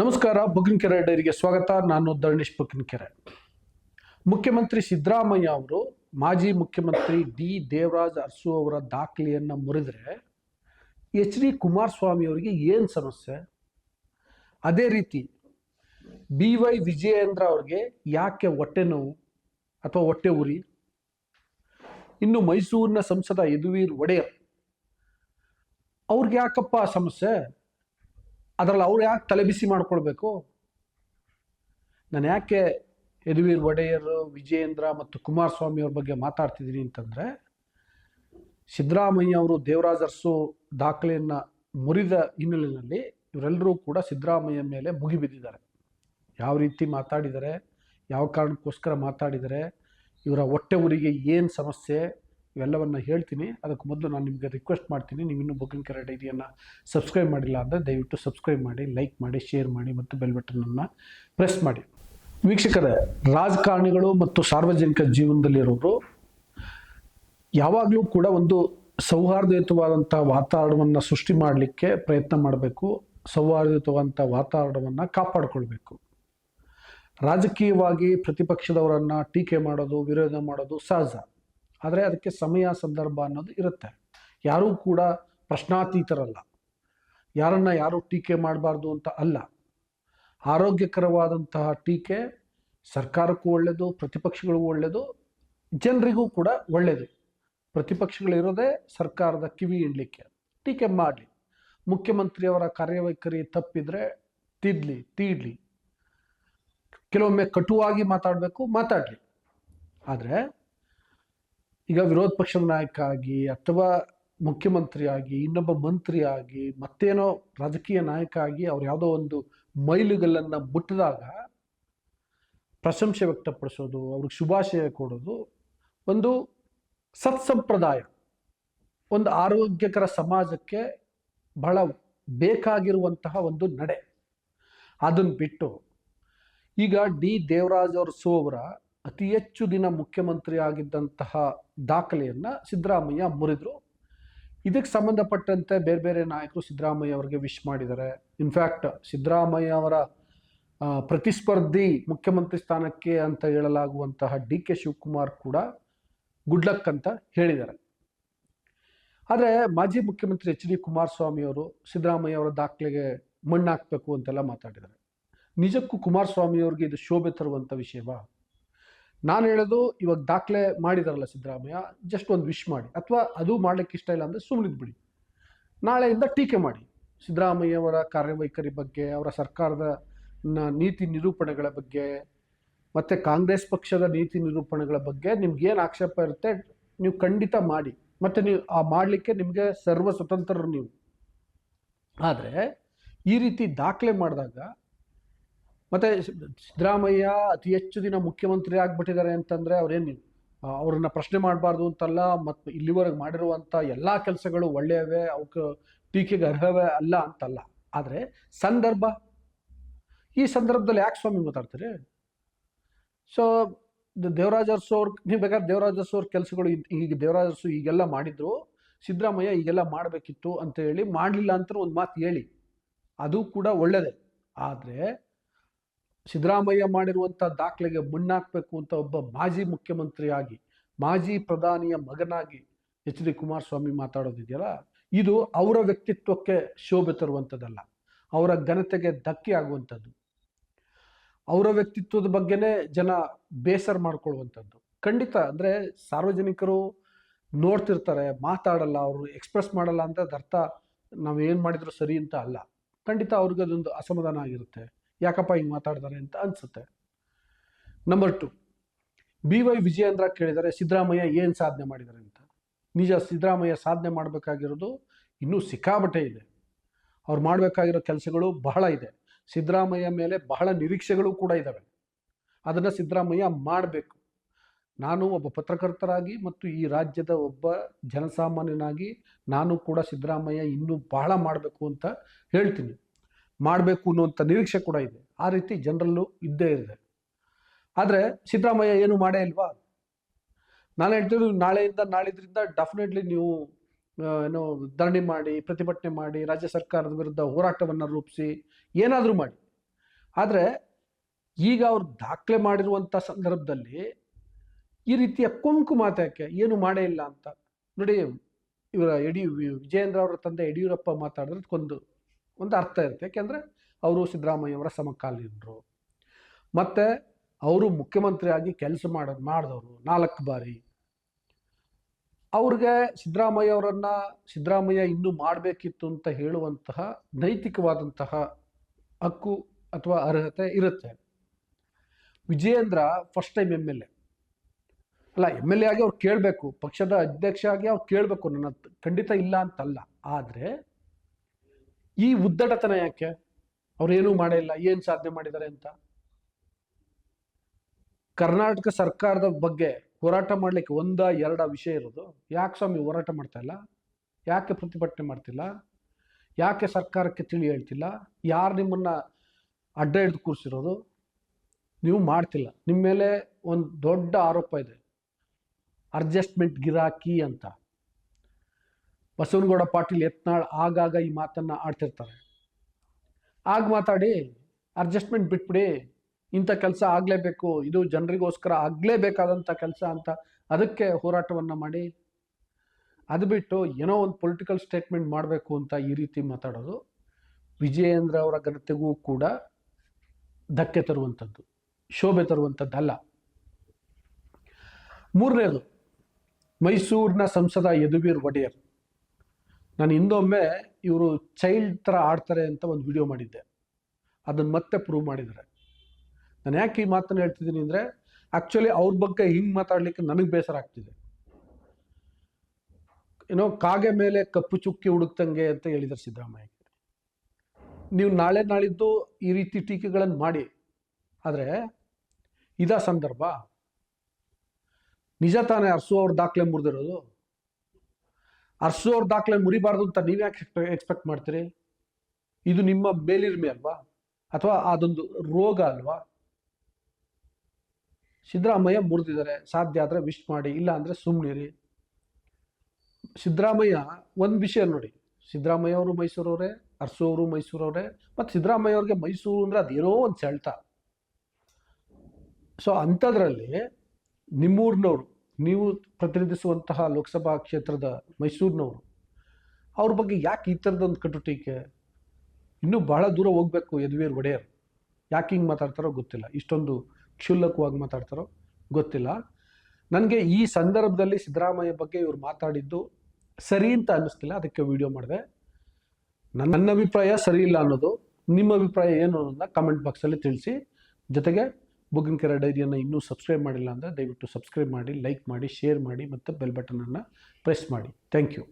ನಮಸ್ಕಾರ ಬುಗ್ಗಿನಕೆರೆ ಡೈರಿಗೆ ಸ್ವಾಗತ. ನಾನು ಧರಣೇಶ್ ಬುಗ್ಗಿನಕೆರೆ ಮುಖ್ಯಮಂತ್ರಿ ಸಿದ್ದರಾಮಯ್ಯ ಅವರು, ಮಾಜಿ ಮುಖ್ಯಮಂತ್ರಿ ಡಿ ದೇವರಾಜ್ ಅರಸು ಅವರ ದಾಖಲೆಯನ್ನು ಮುರಿದರೆ ಎಚ್ ಡಿ ಕುಮಾರಸ್ವಾಮಿ ಅವರಿಗೆ ಏನು ಸಮಸ್ಯೆ? ಅದೇ ರೀತಿ ಬಿ ವೈ ವಿಜಯೇಂದ್ರ ಅವ್ರಿಗೆ ಯಾಕೆ ಹೊಟ್ಟೆ ನೋವು ಅಥವಾ ಹೊಟ್ಟೆ ಉರಿ? ಇನ್ನು ಮೈಸೂರಿನ ಸಂಸದ ಯದುವೀರ್ ಒಡೆಯರ್ ಅವ್ರಿಗೆ ಯಾಕಪ್ಪ ಸಮಸ್ಯೆ? ಅದರಲ್ಲಿ ಅವ್ರು ಯಾಕೆ ತಲೆಬಿಸಿ ಮಾಡ್ಕೊಳ್ಬೇಕು? ನಾನು ಯಾಕೆ ಯದುವೀರ್ ಒಡೆಯರ್, ವಿಜಯೇಂದ್ರ ಮತ್ತು ಕುಮಾರಸ್ವಾಮಿ ಅವ್ರ ಬಗ್ಗೆ ಮಾತಾಡ್ತಿದ್ದೀನಿ ಅಂತಂದರೆ, ಸಿದ್ದರಾಮಯ್ಯ ಅವರು ದೇವರಾಜರ್ಸು ದಾಖಲೆಯನ್ನು ಮುರಿದ ಹಿನ್ನೆಲೆಯಲ್ಲಿ ಇವರೆಲ್ಲರೂ ಕೂಡ ಸಿದ್ದರಾಮಯ್ಯ ಮೇಲೆ ಮುಗಿಬಿದ್ದಿದ್ದಾರೆ ಯಾವ ರೀತಿ ಮಾತಾಡಿದ್ದಾರೆ, ಯಾವ ಕಾರಣಕ್ಕೋಸ್ಕರ ಮಾತಾಡಿದರೆ ಇವರ ಹೊಟ್ಟೆ ಊರಿಗೆ ಏನು ಸಮಸ್ಯೆ ಇವೆಲ್ಲವನ್ನು ಹೇಳ್ತೀನಿ. ಅದಕ್ಕೆ ಮೊದಲು ನಾನು ನಿಮಗೆ ರಿಕ್ವೆಸ್ಟ್ ಮಾಡ್ತೀನಿ. ನೀವು ಇನ್ನೂ ಕರೆಟ್ ಡೈರಿಯನ್ನು ಸಬ್ಸ್ಕ್ರೈಬ್ ಮಾಡಿಲ್ಲ ಅಂದರೆ ದಯವಿಟ್ಟು ಸಬ್ಸ್ಕ್ರೈಬ್ ಮಾಡಿ ಲೈಕ್ ಮಾಡಿ ಶೇರ್ ಮಾಡಿ ಮತ್ತು ಬೆಲ್ ಬಟನನ್ನು ಪ್ರೆಸ್ ಮಾಡಿ. ವೀಕ್ಷಕರೇ, ರಾಜಕಾರಣಿಗಳು ಮತ್ತು ಸಾರ್ವಜನಿಕ ಜೀವನದಲ್ಲಿರೋರು ಯಾವಾಗಲೂ ಕೂಡ ಒಂದು ಸೌಹಾರ್ದಯುತವಾದಂಥ ವಾತಾವರಣವನ್ನು ಸೃಷ್ಟಿ ಮಾಡಲಿಕ್ಕೆ ಪ್ರಯತ್ನ ಮಾಡಬೇಕು. ಸೌಹಾರ್ದಯುತವಾದಂಥ ವಾತಾವರಣವನ್ನು ಕಾಪಾಡಿಕೊಳ್ಬೇಕು. ರಾಜಕೀಯವಾಗಿ ಪ್ರತಿಪಕ್ಷದವರನ್ನು ಟೀಕೆ ಮಾಡೋದು, ವಿರೋಧ ಮಾಡೋದು ಸಹಜ. ಆದರೆ ಅದಕ್ಕೆ ಸಮಯ ಸಂದರ್ಭ ಅನ್ನೋದು ಇರುತ್ತೆ. ಯಾರೂ ಕೂಡ ಪ್ರಶ್ನಾತೀತರಲ್ಲ. ಯಾರನ್ನ ಯಾರು ಟೀಕೆ ಮಾಡಬಾರ್ದು ಅಂತ ಅಲ್ಲ. ಆರೋಗ್ಯಕರವಾದಂತಹ ಟೀಕೆ ಸರ್ಕಾರಕ್ಕೂ ಒಳ್ಳೆಯದು ಪ್ರತಿಪಕ್ಷಗಳಿಗೂ ಒಳ್ಳೆಯದು ಜನರಿಗೂ ಕೂಡ ಒಳ್ಳೆಯದು ಪ್ರತಿಪಕ್ಷಗಳಿರೋದೇ ಸರ್ಕಾರದ ಕಿವಿ ಇಡಲಿಕ್ಕೆ ಟೀಕೆ ಮಾಡಲಿ. ಮುಖ್ಯಮಂತ್ರಿಯವರ ಕಾರ್ಯವೈಖರಿ ತಪ್ಪಿದರೆ ತಿದ್ಲಿ, ತೀಡ್ಲಿ. ಕೆಲವೊಮ್ಮೆ ಕಟುವಾಗಿ ಮಾತಾಡಬೇಕು, ಮಾತಾಡಲಿ. ಆದರೆ ಈಗ ವಿರೋಧ ಪಕ್ಷದ ನಾಯಕ ಆಗಿ ಅಥವಾ ಮುಖ್ಯಮಂತ್ರಿಯಾಗಿ, ಇನ್ನೊಬ್ಬ ಮಂತ್ರಿ ಆಗಿ ಮತ್ತೇನೋ ರಾಜಕೀಯ ನಾಯಕ ಆಗಿ ಅವ್ರು ಯಾವುದೋ ಒಂದು ಮೈಲುಗಲ್ಲನ್ನು ಮುಟ್ಟಿದಾಗ ಪ್ರಶಂಸೆ ವ್ಯಕ್ತಪಡಿಸೋದು, ಅವ್ರಿಗೆ ಶುಭಾಶಯ ಕೊಡೋದು ಒಂದು ಸತ್ಸಂಪ್ರದಾಯ, ಒಂದು ಆರೋಗ್ಯಕರ ಸಮಾಜಕ್ಕೆ ಬಹಳ ಬೇಕಾಗಿರುವಂತಹ ಒಂದು ನಡೆ. ಅದನ್ನು ಬಿಟ್ಟು ಈಗ ಡಿ ದೇವರಾಜ್ ಅವ್ರ ಅವರ ಅತಿ ಹೆಚ್ಚು ದಿನ ಮುಖ್ಯಮಂತ್ರಿ ಆಗಿದ್ದಂತಹ ದಾಖಲೆಯನ್ನು ಸಿದ್ದರಾಮಯ್ಯ ಮುರಿದ್ರು. ಇದಕ್ಕೆ ಸಂಬಂಧಪಟ್ಟಂತೆ ಬೇರೆ ಬೇರೆ ನಾಯಕರು ಸಿದ್ದರಾಮಯ್ಯ ಅವರಿಗೆ ವಿಶ್ ಮಾಡಿದ್ದಾರೆ. ಇನ್ಫ್ಯಾಕ್ಟ್ ಸಿದ್ದರಾಮಯ್ಯ ಅವರ ಪ್ರತಿಸ್ಪರ್ಧಿ ಮುಖ್ಯಮಂತ್ರಿ ಸ್ಥಾನಕ್ಕೆ ಅಂತ ಹೇಳಲಾಗುವಂತಹ ಡಿ ಕೆ ಶಿವಕುಮಾರ್ ಕೂಡ ಗುಡ್ ಲಕ್ ಅಂತ ಹೇಳಿದ್ದಾರೆ. ಆದರೆ ಮಾಜಿ ಮುಖ್ಯಮಂತ್ರಿ ಎಚ್ ಡಿ ಕುಮಾರಸ್ವಾಮಿ ಅವರು ಸಿದ್ದರಾಮಯ್ಯ ಅವರ ದಾಖಲೆಗೆ ಮಣ್ಣು ಹಾಕಬೇಕು ಅಂತೆಲ್ಲ ಮಾತಾಡಿದ್ದಾರೆ. ನಿಜಕ್ಕೂ ಕುಮಾರಸ್ವಾಮಿ ಅವ್ರಿಗೆ ಇದು ಶೋಭೆ ತರುವಂಥ ವಿಷಯವಾ? ನಾನು ಹೇಳೋದು ಇವಾಗ ದಾಖಲೆ ಮಾಡಿದಾರಲ್ಲ ಸಿದ್ದರಾಮಯ್ಯ ಜಸ್ಟ್ ಒಂದು ವಿಶ್ ಮಾಡಿ. ಅಥವಾ ಅದು ಮಾಡ್ಲಿಕ್ಕೆ ಇಷ್ಟ ಇಲ್ಲ ಅಂದರೆ ಸುಮ್ಮನಿದ್ ಬಿಡಿ. ನಾಳೆಯಿಂದ ಟೀಕೆ ಮಾಡಿ. ಸಿದ್ದರಾಮಯ್ಯವರ ಕಾರ್ಯವೈಖರಿ ಬಗ್ಗೆ, ಅವರ ಸರ್ಕಾರದ ನೀತಿ ನಿರೂಪಣೆಗಳ ಬಗ್ಗೆ, ಮತ್ತು ಕಾಂಗ್ರೆಸ್ ಪಕ್ಷದ ನೀತಿ ನಿರೂಪಣೆಗಳ ಬಗ್ಗೆ ನಿಮ್ಗೆ ಏನು ಆಕ್ಷೇಪ ಇರುತ್ತೆ ನೀವು ಖಂಡಿತ ಮಾಡಿ. ಮತ್ತು ನೀವು ಆ ಮಾಡಲಿಕ್ಕೆ ನಿಮಗೆ ಸರ್ವ ಸ್ವತಂತ್ರರು ನೀವು. ಆದರೆ ಈ ರೀತಿ ದಾಖಲೆ ಮಾಡಿದಾಗ ಮತ್ತೆ ಸಿದ್ದರಾಮಯ್ಯ ಅತಿ ಹೆಚ್ಚು ದಿನ ಮುಖ್ಯಮಂತ್ರಿ ಆಗಿಬಿಟ್ಟಿದ್ದಾರೆ ಅಂತಂದ್ರೆ ಅವ್ರೇನು ಅವ್ರನ್ನ ಪ್ರಶ್ನೆ ಮಾಡಬಾರ್ದು ಅಂತಲ್ಲ ಮತ್ತು ಇಲ್ಲಿವರೆಗೆ ಮಾಡಿರುವಂಥ ಎಲ್ಲ ಕೆಲಸಗಳು ಒಳ್ಳೆಯವೇ ಅವಕ್ಕೆ ಟೀಕೆಗೆ ಅರ್ಹವೇ ಅಲ್ಲ ಅಂತಲ್ಲ. ಆದರೆ ಸಂದರ್ಭ, ಈ ಸಂದರ್ಭದಲ್ಲಿ ಯಾಕೆ ಸ್ವಾಮಿ ಮಾತಾಡ್ತಾರೆ? ಸೊ ದೇವರಾಜ ಅರಸು ನೀವು ಬೇಕಾದ್ರೆ ದೇವರಾಜ ಅರಸು ಅವ್ರ ಕೆಲಸಗಳು ಈಗ ದೇವರಾಜ ಅರಸು ಈಗೆಲ್ಲ ಮಾಡಿದ್ರು, ಸಿದ್ದರಾಮಯ್ಯ ಈಗೆಲ್ಲ ಮಾಡಬೇಕಿತ್ತು ಅಂತ ಹೇಳಿ ಮಾಡಲಿಲ್ಲ ಅಂತ ಒಂದು ಮಾತು ಹೇಳಿ. ಅದು ಕೂಡ ಒಳ್ಳೆಯದೇ ಆದರೆ ಸಿದ್ದರಾಮಯ್ಯ ಮಾಡಿರುವಂಥ ದಾಖಲೆಗೆ ಮಣ್ಣಾಕಬೇಕು ಅಂತ ಒಬ್ಬ ಮಾಜಿ ಮುಖ್ಯಮಂತ್ರಿಯಾಗಿ, ಮಾಜಿ ಪ್ರಧಾನಿಯ ಮಗನಾಗಿ ಎಚ್ ಡಿ ಕುಮಾರಸ್ವಾಮಿ ಮಾತಾಡೋದಿದೆಯಲ್ಲ? ಇದು ಅವರ ವ್ಯಕ್ತಿತ್ವಕ್ಕೆ ಶೋಭೆ ತರುವಂಥದ್ದಲ್ಲ. ಅವರ ಘನತೆಗೆ ಧಕ್ಕೆ ಆಗುವಂಥದ್ದು. ಅವರ ವ್ಯಕ್ತಿತ್ವದ ಬಗ್ಗೆನೇ ಜನ ಬೇಸರ ಮಾಡ್ಕೊಳ್ಳುವಂಥದ್ದು. ಖಂಡಿತ, ಅಂದರೆ ಸಾರ್ವಜನಿಕರು ನೋಡ್ತಿರ್ತಾರೆ, ಮಾತಾಡಲ್ಲ, ಅವರು ಎಕ್ಸ್ಪ್ರೆಸ್ ಮಾಡಲ್ಲ ಅಂತ ಅದರ್ಥ ನಾವು ಏನು ಮಾಡಿದ್ರು ಸರಿ ಅಂತ ಅಲ್ಲ. ಖಂಡಿತ ಅವ್ರಿಗೆ ಅದೊಂದು ಅಸಮಾಧಾನ ಆಗಿರುತ್ತೆ. ಯಾಕಪ್ಪ ಹಿಂಗೆ ಮಾತಾಡ್ತಾರೆ ಅಂತ ಅನ್ಸುತ್ತೆ. Number two B Y Vijayendra ಕೇಳಿದರೆ ಸಿದ್ದರಾಮಯ್ಯ ಏನು ಸಾಧನೆ ಮಾಡಿದ್ದಾರೆ ಅಂತ. ನಿಜ ಸಿದ್ದರಾಮಯ್ಯ ಸಾಧನೆ ಮಾಡಬೇಕಾಗಿರೋದು ಇನ್ನೂ ಸಿಕ್ಕಾಬಟ್ಟೆ ಇದೆ. ಅವ್ರು ಮಾಡಬೇಕಾಗಿರೋ ಕೆಲಸಗಳು ಬಹಳ ಇದೆ. ಸಿದ್ದರಾಮಯ್ಯ ಮೇಲೆ ಬಹಳ ನಿರೀಕ್ಷೆಗಳು ಕೂಡ ಇದ್ದಾವೆ ಅದನ್ನು ಸಿದ್ದರಾಮಯ್ಯ ಮಾಡಬೇಕು. ನಾನು ಒಬ್ಬ ಪತ್ರಕರ್ತರಾಗಿ ಮತ್ತು ಈ ರಾಜ್ಯದ ಒಬ್ಬ ಜನಸಾಮಾನ್ಯನಾಗಿ ನಾನು ಕೂಡ ಸಿದ್ದರಾಮಯ್ಯ ಇನ್ನೂ ಬಹಳ ಮಾಡಬೇಕು ಅಂತ ಹೇಳ್ತೀನಿ. ಮಾಡಬೇಕು ಅನ್ನುವಂಥ ನಿರೀಕ್ಷೆ ಕೂಡ ಇದೆ. ಆ ರೀತಿ ಜನರಲ್ಲೂ ಇದ್ದೇ ಇದೆ. ಆದರೆ ಸಿದ್ದರಾಮಯ್ಯ ಏನು ಮಾಡೇ ಇಲ್ವಾ? ನಾನು ಹೇಳ್ತಿದ್ರು ನಾಳೆಯಿಂದ ನಾಳಿದ್ರಿಂದ ಡೆಫಿನೆಟ್ಲಿ ನೀವು ಏನು ಧರಣಿ ಮಾಡಿ, ಪ್ರತಿಭಟನೆ ಮಾಡಿ, ರಾಜ್ಯ ಸರ್ಕಾರದ ವಿರುದ್ಧ ಹೋರಾಟವನ್ನು ರೂಪಿಸಿ, ಏನಾದರೂ ಮಾಡಿ. ಆದರೆ ಈಗ ಅವ್ರು ದಾಖಲೆ ಮಾಡಿರುವಂಥ ಸಂದರ್ಭದಲ್ಲಿ ಈ ರೀತಿಯ ಕುಂಕು ಮಾತಾಕೆ ಏನು ಮಾಡೇ ಇಲ್ಲ ಅಂತ. ನೋಡಿ, ಇವರ ಯಡಿಯೂ ವಿಜಯೇಂದ್ರ ಅವರ ತಂದೆ ಯಡಿಯೂರಪ್ಪ ಮಾತಾಡಿದ್ರೆ ಒಂದು ಒಂದು ಅರ್ಥ ಇರುತ್ತೆ. ಯಾಕೆಂದರೆ ಅವರು ಸಿದ್ದರಾಮಯ್ಯವರ ಸಮಕಾಲೀನರು. ಮತ್ತು ಅವರು ಮುಖ್ಯಮಂತ್ರಿಯಾಗಿ ಕೆಲಸ ಮಾಡೋದು ಮಾಡಿದವರು ನಾಲ್ಕು ಬಾರಿ. ಅವ್ರಿಗೆ ಸಿದ್ದರಾಮಯ್ಯ ಅವರನ್ನು ಸಿದ್ದರಾಮಯ್ಯ ಇನ್ನೂ ಮಾಡಬೇಕಿತ್ತು ಅಂತ ಹೇಳುವಂತಹ ನೈತಿಕವಾದಂತಹ ಹಕ್ಕು ಅಥವಾ ಅರ್ಹತೆ ಇರುತ್ತೆ. Vijayendra first time M L A ಅಲ್ಲ ಎಂ ಎಲ್ ಎ ಆಗಿ ಅವ್ರು ಕೇಳಬೇಕು. ಪಕ್ಷದ ಅಧ್ಯಕ್ಷ ಆಗಿ ಅವ್ರು ಕೇಳಬೇಕು. ನನ್ನ ಖಂಡಿತ ಇಲ್ಲ ಅಂತಲ್ಲ. ಆದರೆ ಈ ಉದ್ದಟತನ ಯಾಕೆ? ಅವ್ರು ಏನೂ ಮಾಡೇ ಇಲ್ಲ, ಏನು ಸಾಧನೆ ಮಾಡಿದ್ದಾರೆ ಅಂತ? ಕರ್ನಾಟಕ ಸರ್ಕಾರದ ಬಗ್ಗೆ ಹೋರಾಟ ಮಾಡಲಿಕ್ಕೆ ಒಂದ ಎರಡ ವಿಷಯ ಇರೋದು. ಯಾಕೆ ಸ್ವಾಮಿ ಹೋರಾಟ ಮಾಡ್ತಾ ಇಲ್ಲ? ಯಾಕೆ ಪ್ರತಿಭಟನೆ ಮಾಡ್ತಿಲ್ಲ? ಯಾಕೆ ಸರ್ಕಾರಕ್ಕೆ ತಿಳಿ ಹೇಳ್ತಿಲ್ಲ? ಯಾರು ನಿಮ್ಮನ್ನ ಅಡ್ಡ ಹಿಡಿದು ಕೂರಿಸಿರೋದು? ನೀವು ಮಾಡ್ತಿಲ್ಲ. ನಿಮ್ಮ ಮೇಲೆ ಒಂದು ದೊಡ್ಡ ಆರೋಪ ಇದೆ. ಅಡ್ಜಸ್ಟ್ಮೆಂಟ್ ಗಿರಾಕಿ ಅಂತ. ಬಸವನಗೌಡ ಪಾಟೀಲ್ ಯತ್ನಾಳ್ ಆಗಾಗ ಈ ಮಾತನ್ನ ಆಡ್ತಿರ್ತಾರೆ. ಆಗ ಮಾತಾಡಿ ಅಡ್ಜಸ್ಟ್ಮೆಂಟ್ ಬಿಟ್ಬಿಡಿ, ಇಂಥ ಕೆಲಸ ಆಗಲೇಬೇಕು, ಇದು ಜನರಿಗೋಸ್ಕರ ಆಗಲೇಬೇಕಾದಂಥ ಕೆಲಸ ಅಂತ ಅದಕ್ಕೆ ಹೋರಾಟವನ್ನು ಮಾಡಿ. ಅದು ಬಿಟ್ಟು ಏನೋ ಒಂದು ಪೊಲಿಟಿಕಲ್ ಸ್ಟೇಟ್ಮೆಂಟ್ ಮಾಡಬೇಕು ಅಂತ ಈ ರೀತಿ ಮಾತಾಡೋದು ವಿಜಯೇಂದ್ರ ಅವರ ಘನತೆಗೂ ಕೂಡ ಧಕ್ಕೆ ತರುವಂಥದ್ದು, ಶೋಭೆ ತರುವಂಥದ್ದಲ್ಲ. ಮೂರನೇದು, ಮೈಸೂರಿನ ಸಂಸದ ಯದುವೀರ್ ಒಡೆಯರ್. ನಾನು ಹಿಂದೊಮ್ಮೆ ಇವರು ಚೈಲ್ಡ್ ಥರ ಆಡ್ತಾರೆ ಅಂತ ಒಂದು ವಿಡಿಯೋ ಮಾಡಿದ್ದೆ. ಅದನ್ನು ಮತ್ತೆ ಪ್ರೂವ್ ಮಾಡಿದ್ದಾರೆ. ನಾನು ಯಾಕೆ ಈ ಮಾತನ್ನು ಹೇಳ್ತಿದ್ದೀನಿ ಅಂದರೆ ಆ್ಯಕ್ಚುಲಿ ಅವ್ರ ಬಗ್ಗೆ ಹಿಂಗೆ ಮಾತಾಡಲಿಕ್ಕೆ ನನಗೆ ಬೇಸರ ಆಗ್ತಿದೆ. ಏನೋ ಕಾಗೆ ಮೇಲೆ ಕಪ್ಪು ಚುಕ್ಕಿ ಹುಡುಕ್ತಂಗೆ ಅಂತ ಹೇಳಿದ್ದಾರೆ ಸಿದ್ದರಾಮಯ್ಯ. ನೀವು ನಾಳೆ ನಾಳಿದ್ದು ಈ ರೀತಿ ಟೀಕೆಗಳನ್ನು ಮಾಡಿ. ಆದರೆ, ಇದ ಸಂದರ್ಭ, ನಿಜ ತಾನೇ ಅರಸು ಅವ್ರ ದಾಖಲೆ ಮುರಿದಿರೋದು? ಅರ್ಸು ಅವ್ರ ದಾಖಲೆ ಮುರಿಬಾರ್ದು ಅಂತ ನೀವ್ಯಾಕೆ ಎಕ್ಸ್ಪೆಕ್ಟ್ ಮಾಡ್ತೀರಿ? ಇದು ನಿಮ್ಮ ಮೇಲಿರ್ಮೆ ಅಲ್ವಾ? ಅಥವಾ ಅದೊಂದು ರೋಗ ಅಲ್ವಾ? ಸಿದ್ದರಾಮಯ್ಯ ಮುರಿದಿದ್ದಾರೆ. ಸಾಧ್ಯ ಆದರೆ ವಿಶ್ ಮಾಡಿ, ಇಲ್ಲ ಅಂದರೆ ಸುಮ್ಮನಿರಿ ಸಿದ್ದರಾಮಯ್ಯ, ಒಂದು ವಿಷಯ ನೋಡಿ. ಸಿದ್ದರಾಮಯ್ಯ ಅವರು ಮೈಸೂರವರೇ ಅರ್ಸು ಅವರು ಮೈಸೂರವರೇ ಮತ್ತು ಸಿದ್ದರಾಮಯ್ಯ ಅವ್ರಿಗೆ ಮೈಸೂರು ಅಂದರೆ ಅದೇನೋ ಒಂದು ಸೆಳ್ತ. ಸೊ ಅಂಥದ್ರಲ್ಲಿ ನಿಮ್ಮೂರಿನವರು ನೀವು ಪ್ರತಿನಿಧಿಸುವಂತಹ ಲೋಕಸಭಾ ಕ್ಷೇತ್ರದ ಮೈಸೂರಿನವರು, ಅವ್ರ ಬಗ್ಗೆ ಯಾಕೆ ಈ ಥರದೊಂದು ಕಟುಟೀಕೆ? ಇನ್ನೂ ಬಹಳ ದೂರ ಹೋಗಬೇಕು ಯದುವೀರ್ ಒಡೆಯರ್. ಯಾಕೆ ಹಿಂಗೆ ಮಾತಾಡ್ತಾರೋ ಗೊತ್ತಿಲ್ಲ. ಇಷ್ಟೊಂದು ಕ್ಷುಲ್ಲಕವಾಗಿ ಮಾತಾಡ್ತಾರೋ ಗೊತ್ತಿಲ್ಲ. ನನಗೆ ಈ ಸಂದರ್ಭದಲ್ಲಿ ಸಿದ್ದರಾಮಯ್ಯ ಬಗ್ಗೆ ಇವರು ಮಾತಾಡಿದ್ದು ಸರಿ ಅಂತ ಅನ್ನಿಸ್ತಿಲ್ಲ. ಅದಕ್ಕೆ ವಿಡಿಯೋ ಮಾಡಿದೆ. ನನ್ನ ಅಭಿಪ್ರಾಯ ಸರಿ ಇಲ್ಲ ಅನ್ನೋದು, ನಿಮ್ಮ ಅಭಿಪ್ರಾಯ ಏನು ಅನ್ನೋದನ್ನ ಕಮೆಂಟ್ ಬಾಕ್ಸಲ್ಲಿ ತಿಳಿಸಿ. ಜೊತೆಗೆ ಬುಗ್ಗಿನ ಕೆರೆ ಡೈರಿಯನ್ನು ಇನ್ನೂ ಸಬ್ಸ್ಕ್ರೈಬ್ ಮಾಡಿಲ್ಲ ಅಂದರೆ ದಯವಿಟ್ಟು ಸಬ್ಸ್ಕ್ರೈಬ್ ಮಾಡಿ ಲೈಕ್ ಮಾಡಿ ಶೇರ್ ಮಾಡಿ ಮತ್ತು ಬೆಲ್ ಬಟನನ್ನು ಪ್ರೆಸ್ ಮಾಡಿ. Thank you